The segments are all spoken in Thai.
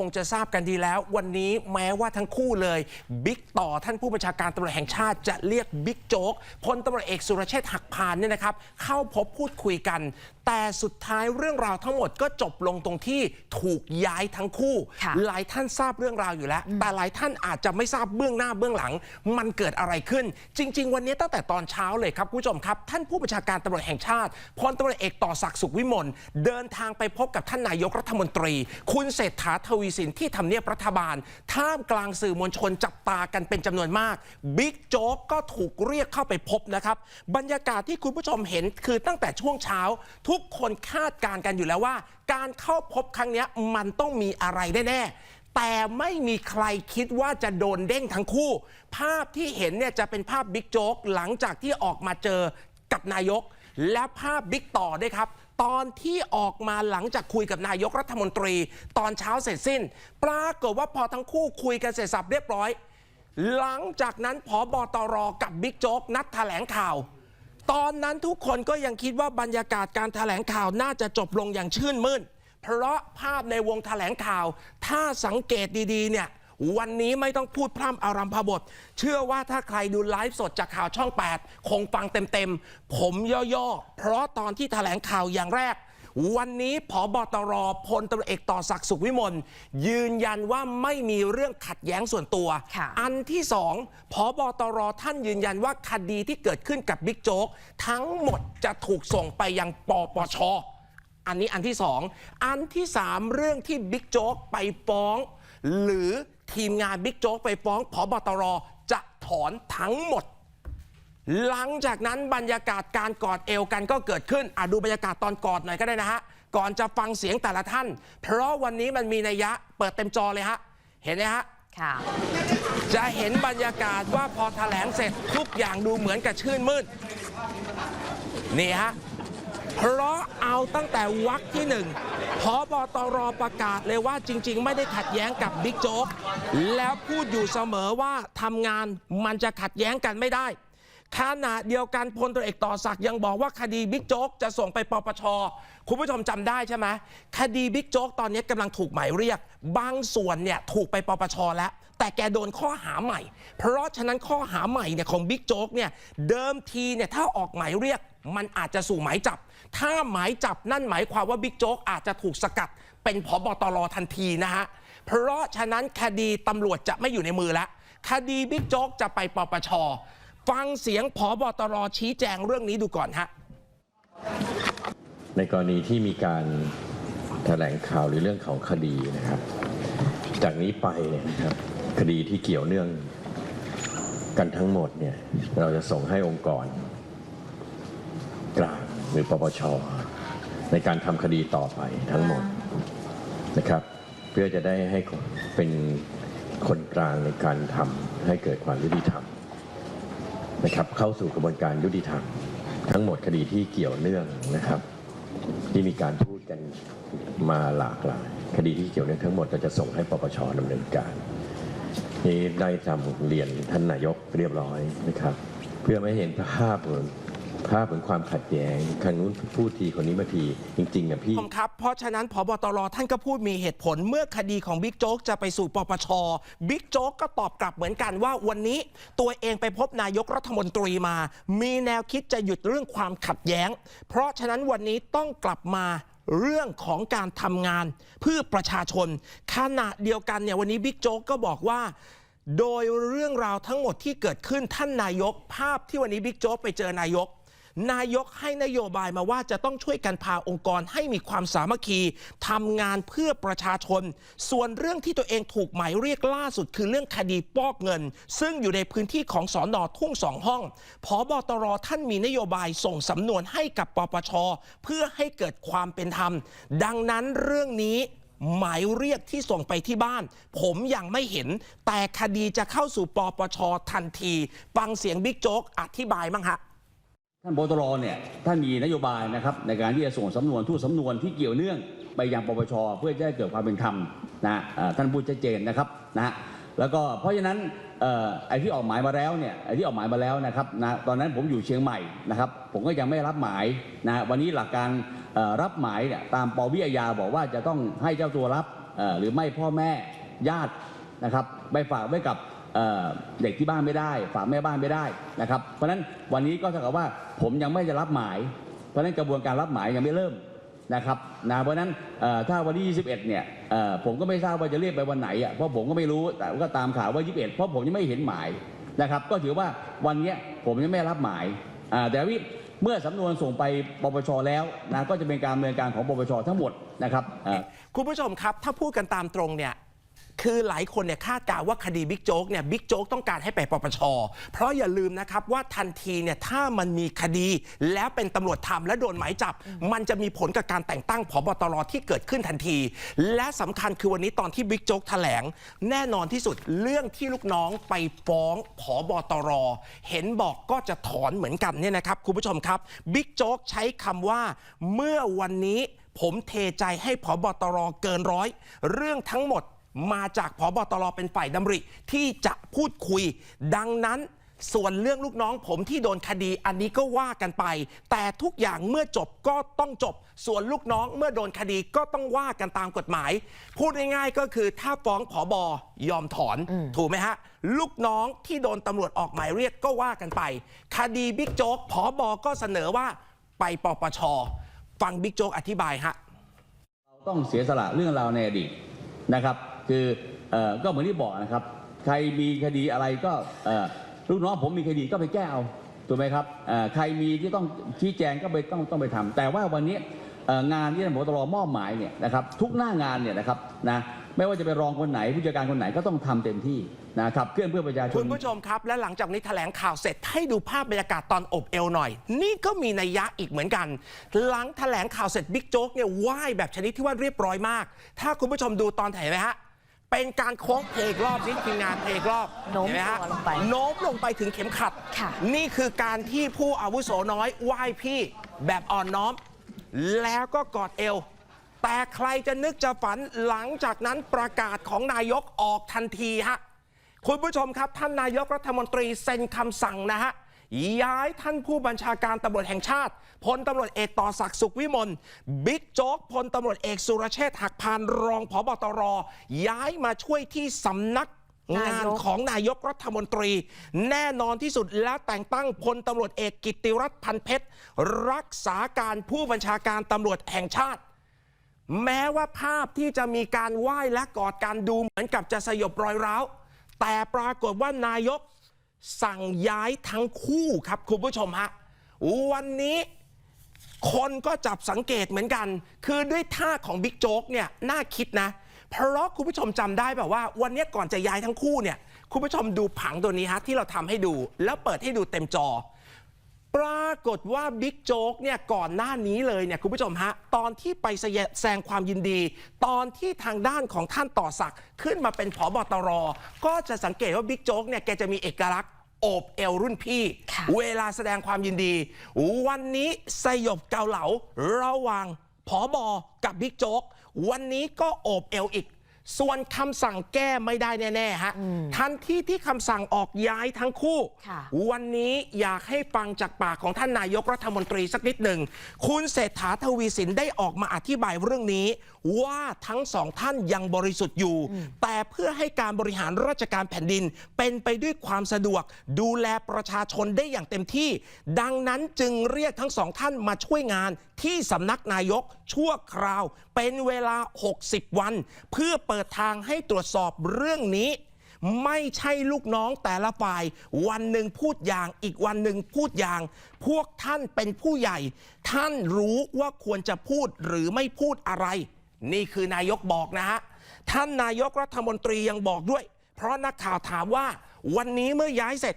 คงจะทราบกันดีแล้ว วันนี้แม้ว่าทั้งคู่เลยบิ๊กต่อท่านผู้บัญชาการตำรวจแห่งชาติจะเรียกบิ๊กโจ๊กพลตำรวจเอกสุรเชษฐ์หักพานเนี่ยนะครับ เข้าพบพูดคุยกันแต่สุดท้ายเรื่องราวทั้งหมดก็จบลงตรงที่ถูกย้ายทั้งคู่ค่ะหลายท่านทราบเรื่องราวอยู่แล้ว แต่หลายท่านอาจจะไม่ทราบเบื้องหน้าเบื้องหลัง มันเกิดอะไรขึ้น จริง ๆ วันนี้ตั้งแต่ตอนเช้าเลยครับคุณผู้ชมครับ ท่านผู้บัญชาการตำรวจแห่งชาติพลตำรวจเอกต่อศักดิ์สุขวิมลเดินทางไปพบกับท่านนายกรัฐมนตรี คุณเศรษฐาทวีสินที่ทำเนียบรัฐบาล ท่ามกลางสื่อมวลชนจับตากันเป็นจำนวนมากบิ๊กโจ๊กก็ถูกเรียกเข้าไปพบนะครับบรรยากาศที่คุณผู้ชมเห็นคือตั้งแต่ช่วงเช้าทุุกคนคาดการณ์กันอยู่แล้วว่า การเข้าพบครั้งนี้มันต้องมีอะไรแน่ๆแต่ไม่มีใครคิดว่าจะโดนเด้งทั้งคู่ ภาพที่เห็นเนี่ยจะเป็นภาพบิ๊กโจ๊กหลังจากที่ออกมาเจอกับนายก และภาพบิ๊กต่อด้วยครับตอนที่ออกมาหลังจากคุยกับนายกรัฐมนตรี ตอนเช้าเสร็จสิ้น ปรากฏว่าพอทั้งคู่คุยกันเสร็จสับเรียบร้อย หลังจากนั้นผอบอตรกับบิ๊กโจ๊กนัดแถลงข่าว ตอนนั้นทุกคนก็ยังคิดว่าบรรยากาศการแถลงข่าวน่าจะจบลงอย่างชื่นมื่น เพราะภาพในวงแถลงข่าว ถ้าสังเกตดีๆเนี่ยวันนี้ไม่ต้องพูดพร่ำอารัมพบท เชื่อว่าถ้าใครดูไลฟ์สดจากข่าวช่อง 8 คงฟังเต็มๆ ผมย่อๆ เพราะตอนที่แถลงข่าวอย่างแรก วันนี้ผอบตรพลตำรวจเอกต่อศักดิ์สุขวิมลยืนยันว่าไม่มีเรื่องขัดแย้งส่วนตัวค่ะอันที่สองพบตรท่านยืนยันว่าคดีที่เกิดขึ้นกับบิ๊กโจ๊กทั้งหมดจะถูกส่งไปยังปปชอันนี้อันที่สองอันที่สามเรื่องที่บิ๊กโจ๊กไปฟ้อง หรือทีมงานบิ๊กโจ๊กไปฟ้องพบตรจะถอนทั้งหมด หลังจากนั้นบรรยากาศการกอดเอวกันก็เกิดขึ้นอะดูบรรยากาศตอนกอดหน่อยก็ได้นะฮะ ก่อนจะฟังเสียงแต่ละท่าน เพราะวันนี้มันมีนัยยะเปิดเต็มจอเลยฮะ เห็นไหมฮะ ค่ะ จะเห็นบรรยากาศว่าพอแถลงเสร็จทุกอย่างดูเหมือนกับชื่นมืดนี่ฮะ เพราะเอาตั้งแต่วักที่หนึ่งพบตรประกาศเลยว่าจริง ๆ ไม่ได้ขัดแย้งกับบิ๊กโจ๊กแล้วพูดอยู่เสมอว่าทำงานมันจะขัดแย้งกันไม่ได้ ขณะเดียวกันพลตรเอกต่อศักดิ์ยังบอกว่าคดีบิ๊กโจ๊กจะส่งไปปปช คุณผู้ชมจำได้ใช่ไหมคดีบิ๊กโจ๊กตอนนี้กำลังถูกหมายเรียก บางส่วนเนี่ยถูกไปปปช แล้ว แต่แกโดนข้อหาใหม่ เพราะฉะนั้นข้อหาใหม่เนี่ยของบิ๊กโจ๊กเนี่ยเดิมทีเนี่ยถ้าออกหมายเรียก มันอาจจะสู่หมายจับ ถ้าหมายจับนั่นหมายความว่าบิ๊กโจ๊กอาจจะถูกสกัด เป็นผบตรทันทีนะฮะเพราะฉะนั้นคดีตำรวจจะไม่อยู่ในมือแล้วคดีบิ๊กโจ๊กจะไปปปช ฟังเสียงผบตรชี้แจงเรื่องนี้ดูก่อนฮะ ในกรณีที่มีการแถลงข่าวหรือเรื่องของคดีนะครับ จากนี้ไปเนี่ยนะครับคดีที่เกี่ยวเนื่องกันทั้งหมดเนี่ยเราจะส่งให้องค์กรกลางหรือปปชในการทำคดีต่อไปทั้งหมดนะครับ เพื่อจะได้ให้เป็นคนกลางในการทำให้เกิดความยุติธรรม นะครับเข้าสู่กระบวนการยุติธรรม ทั้งหมดคดีที่เกี่ยวเนื่องนะครับ ที่มีการพูดกันมาหลากหลายคดีที่เกี่ยวเนื่องทั้งหมดเราจะส่งให้ปปชดำเนินการนี้ได้ทำเรียนท่านนายกเรียบร้อยนะครับ เพื่อไม่ให้เห็นภาพ ภาพเหมือนความขัดแย้งทางนู้นพูดทีคนนี้มาทีจริงๆอะพี่ผมครับ เพราะฉะนั้นพบตรท่านก็พูดมีเหตุผลเมื่อคดีของบิ๊กโจ๊กจะไปสู่ปปชบิ๊กโจ๊กก็ตอบกลับเหมือนกันว่าวันนี้ตัวเองไปพบนายกรัฐมนตรีมา มีแนวคิดจะหยุดเรื่องความขัดแย้ง เพราะฉะนั้นวันนี้ต้องกลับมาเรื่องของการทำงานเพื่อประชาชน ขณะเดียวกันเนี่ยวันนี้บิ๊กโจ๊กก็บอกว่า โดยเรื่องราวทั้งหมดที่เกิดขึ้นท่านนายก ภาพที่วันนี้บิ๊กโจ๊กไปเจอนายก นายกให้นโยบายมาว่าจะต้องช่วยกันพาองค์กรให้มีความสามัคคีทำงานเพื่อประชาชน ส่วนเรื่องที่ตัวเองถูกหมายเรียกล่าสุดคือเรื่องคดีปอกเงิน ซึ่งอยู่ในพื้นที่ของสอนอทุ่งสองห้องพบตรท่านมีนโยบายส่งสำนวนให้กับปปช เพื่อให้เกิดความเป็นธรรม ดังนั้นเรื่องนี้หมายเรียกที่ส่งไปที่บ้าน ผมยังไม่เห็น แต่คดีจะเข้าสู่ปปชทันที ฟังเสียงบิ๊กโจ๊กอธิบายมั้งฮะ ท่านบตรเนี่ยท่านมีนโยบายนะครับในการที่จะส่งสำนวนทุกสำนวนที่เกี่ยวเนื่องไปยังปปชเพื่อจะให้เกิดความเป็นธรรมนะท่านพูดชัดเจนนะครับนะแล้วก็เพราะฉะนั้นไอ้ที่ออกหมายมาแล้วเนี่ยไอ้ที่ออกหมายมาแล้วนะครับนะตอนนั้นผมอยู่เชียงใหม่นะครับ ผมก็ยังไม่รับหมายนะวันนี้หลักการรับหมายเนี่ยตามปวิอาญาบอกว่าจะต้องให้เจ้าตัวรับหรือไม่พ่อแม่ญาตินะครับไปฝากไว้กับ เด็กที่บ้านไม่ได้ ฝากแม่บ้านไม่ได้นะครับ เพราะฉะนั้นวันนี้ก็เท่ากับว่าผมยังไม่จะรับหมาย เพราะฉะนั้นกระบวนการรับหมายยังไม่เริ่มนะครับนะเพราะนั้นถ้าวันที่ 21 เนี่ยเอ่อผมก็ไม่ทราบว่าจะเรียกไปวันไหนอะเพราะผมก็ไม่รู้แต่ก็ตามข่าวว่า 21 เพราะผมยังไม่เห็นหมายนะครับ ก็ถือว่าวันนี้ผมยังไม่รับหมายแต่วิเมื่อสำนวนส่งไปปปชแล้วนะก็จะเป็นการดำเนินการของปปชทั้งหมดนะครับคุณผู้ชมครับ ถ้าพูดกันตามตรงเนี่ย คือหลายคนเนี่ยคาดการณ์ว่าคดีบิ๊กโจ๊กเนี่ยบิ๊กโจ๊กต้องการให้ไปปปช เพราะอย่าลืมนะครับว่าทันทีเนี่ยถ้ามันมีคดี แล้วเป็นตำรวจทำและโดนหมายจับ มันจะมีผลกับการแต่งตั้งผบตรที่เกิดขึ้นทันที และสำคัญคือวันนี้ตอนที่บิ๊กโจ๊กแถลง แน่นอนที่สุดเรื่องที่ลูกน้องไปฟ้องผบตร เห็นบอกก็จะถอนเหมือนกันเนี่ยนะครับคุณผู้ชมครับบิ๊กโจ๊กใช้คำว่าเมื่อวันนี้ผมเทใจให้ผบตรเกินร้อย เรื่องทั้งหมด มาจากผบตรเป็นฝ่ายดำริ ที่จะพูดคุย ดังนั้นส่วนเรื่องลูกน้องผมที่โดนคดีอันนี้ก็ว่ากันไป แต่ทุกอย่างเมื่อจบก็ต้องจบ ส่วนลูกน้องเมื่อโดนคดีก็ต้องว่ากันตามกฎหมาย พูดง่ายๆก็คือถ้าฟ้องผอบอยอมถอนถูกไหมฮะ ลูกน้องที่โดนตำรวจออกหมายเรียกก็ว่ากันไป คดีบิ๊กโจ๊กผอบอก็เสนอว่าไปปปชฟังบิ๊กโจ๊กอธิบายฮะต้องเสียสละเรื่องราวในอดีตนะครับ คือเอ่อก็เหมือนที่บอกนะครับ ใครมีคดีอะไรก็เอ่อลูกน้องผมมีคดีก็ไปแก้เอาถูกไหมครับเอ่อใครมีที่ต้องชี้แจงก็ไปต้องต้องไปทำแต่ว่าวันนี้เอ่องานที่ท่านผบตรมอบหมายเนี่ยนะครับทุกหน้างานเนี่ยนะครับนะไม่ว่าจะเป็นรองคนไหนผู้จัดการคนไหนก็ต้องทำเต็มที่นะครับเคลื่อนเพื่อประชาชน คุณผู้ชมครับ และหลังจากนี้แถลงข่าวเสร็จให้ดูภาพบรรยากาศตอนอบเอวหน่อย นี่ก็มีนัยยะอีกเหมือนกัน หลังแถลงข่าวเสร็จบิ๊กโจ๊กเนี่ยไหว้แบบชนิดที่ว่าเรียบร้อยมาก ถ้าคุณผู้ชมดูตอนถ่ายไหมฮะ เป็นการโค้งเพลงรอบนี่ทีมงานเพลงรอบโน้มเห็นไหมฮะตัวลงไปโน้มลงไปถึงเข็มขัด ค่ะ นี่คือการที่ผู้อาวุโสน้อยไหว้พี่แบบอ่อนน้อม แล้วก็กอดเอว แต่ใครจะนึกจะฝันหลังจากนั้นประกาศของนายกออกทันทีฮะ คุณผู้ชมครับท่านนายกรัฐมนตรีเซ็นคำสั่งนะฮะ ย้ายท่านผู้บัญชาการตำรวจแห่งชาติพลตำรวจเอกต่อศักดิ์สุขวิมลบิ๊กโจ๊กพลตำรวจเอกสุรเชษฐ์หักพานรองผบตร ย้ายมาช่วยที่สำนักงานายกของนายกรัฐมนตรี แน่นอนที่สุดและแต่งตั้งพลตำรวจเอกกิตติรัตน์พันเพชร รักษาการผู้บัญชาการตำรวจแห่งชาติ แม้ว่าภาพที่จะมีการไหว้และกอดการดูเหมือนกับจะสยบรอยร้าว แต่ปรากฏว่านายก สั่งย้ายทั้งคู่ครับคุณผู้ชมฮะวันนี้คนก็จับสังเกตเหมือนกัน คือด้วยท่าของบิ๊กโจ๊กเนี่ยน่าคิดนะ เพราะคุณผู้ชมจำได้แบบว่า วันนี้ก่อนจะย้ายทั้งคู่เนี่ยคุณผู้ชมดูผังตัวนี้ฮะที่เราทำให้ดู แล้วเปิดให้ดูเต็มจอ ปรากฏว่าบิ๊กโจ๊กเนี่ยก่อนหน้านี้เลยเนี่ยคุณผู้ชมฮะ ตอนที่ไปแสแสงความยินดี ตอนที่ทางด้านของท่านต่อศักดิ์ขึ้นมาเป็นผอบตร ก็จะสังเกตว่าบิ๊กโจ๊กเนี่ยแกจะมีเอกลักษณ์โอบเอวรุ่นพี่ค่ะเวลาแสดงความยินดี วันนี้สยบเกาเหลาระหว่างผอบอกับบิ๊กโจ๊ก วันนี้ก็โอบเอวอีก ส่วนคำสั่งแก้ไม่ได้แน่ๆฮะทันทีที่คำสั่งออกย้ายทั้งคู่ค่ะวันนี้อยากให้ฟังจากปากของท่านนายกรัฐมนตรีสักนิดหนึ่ง คุณเศรษฐาทวีสินได้ออกมาอธิบายเรื่องนี้ ว่าทั้งสองท่านยังบริสุทธิ์อยู่ แต่เพื่อให้การบริหารราชการแผ่นดิน เป็นไปด้วยความสะดวก ดูแลประชาชนได้อย่างเต็มที่ ดังนั้นจึงเรียกทั้งสองท่านมาช่วยงานที่สำนักนายกชั่วคราว เป็นเวลา 60 วัน เพื่อเปิดทางให้ตรวจสอบเรื่องนี้ ไม่ใช่ลูกน้องแต่ละฝ่าย วันหนึ่งพูดอย่าง อีกวันหนึ่งพูดอย่าง พวกท่านเป็นผู้ใหญ่ ท่านรู้ว่าควรจะพูดหรือไม่พูดอะไร นี่คือนายกบอกนะฮะ ท่านนายกรัฐมนตรียังบอกด้วย ราะนักข่าวถามว่า วันนี้เมื่อย้ายเสร็จ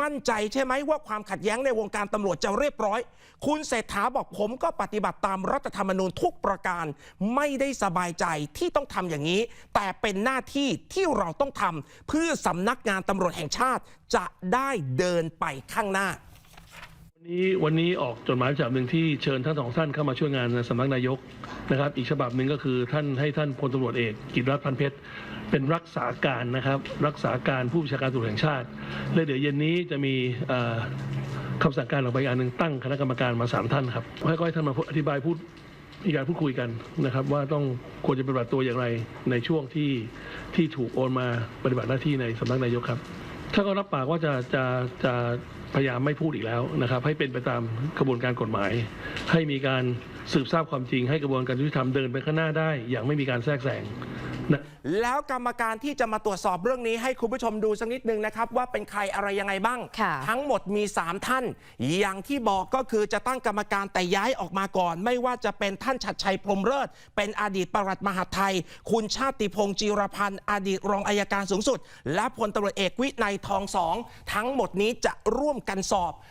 มั่นใจใช่ไหมว่าความขัดแย้งในวงการตำรวจจะเรียบร้อย คุณเศรษฐาบอกผมก็ปฏิบัติตามรัฐธรรมนูญทุกประการ ไม่ได้สบายใจที่ต้องทำอย่างนี้ แต่เป็นหน้าที่ที่เราต้องทำเพื่อสำนักงานตำรวจแห่งชาติจะได้เดินไปข้างหน้าวันนี้วันนี้ออกจดหมายฉบับหนึ่งที่เชิญทั้งสองท่านเข้ามาช่วยงานในสำนักนายกนะครับ อีกฉบับหนึ่งก็คือท่านให้ท่านพลตำรวจเอกกิตรัตน์พันเพชร เป็นรักษาการนะครับ รักษาการผู้บัญชาการตำรวจแห่งชาติ และเดี๋ยวเย็นนี้จะมีคำสั่งการออกไปอันหนึ่งตั้งคณะกรรมการมาสามท่านครับให้ก็ให้ท่านมาอธิบายพูดมีการพูดคุยกันนะครับ ว่าต้องควรจะปฏิบัติตัวอย่างไรในช่วงที่ที่ถูกโอนมาปฏิบัติหน้าที่ในสำนักนายกครับถ้าก็รับปากว่าจะจะจะพยายามไม่พูดอีกแล้วนะครับ ให้เป็นไปตามกระบวนการกฎหมาย ให้มีการสืบทราบความจริง ให้กระบวนการยุติธรรมเดินไปข้างหน้าได้ อย่างไม่มีการแทรกแซง นะแล้วกรรมการที่จะมาตรวจสอบเรื่องนี้ให้คุณผู้ชมดูสักนิดนึงนะครับ ว่าเป็นใครอะไรยังไงบ้าง ค่ะ ทั้งหมดมี 3 ท่าน อย่างที่บอกก็คือจะตั้งกรรมการแต่ย้ายออกมาก่อน ไม่ว่าจะเป็นท่านชัดชัยพรหมเลิศเป็นอดีตปลัดมหาดไทย คุณชาติพงศ์จีรพันธ์อดีตรองอายการสูงสุด และพลตำรวจเอกวินัยทองสอง ทั้งหมดนี้จะร่วมกันสอบ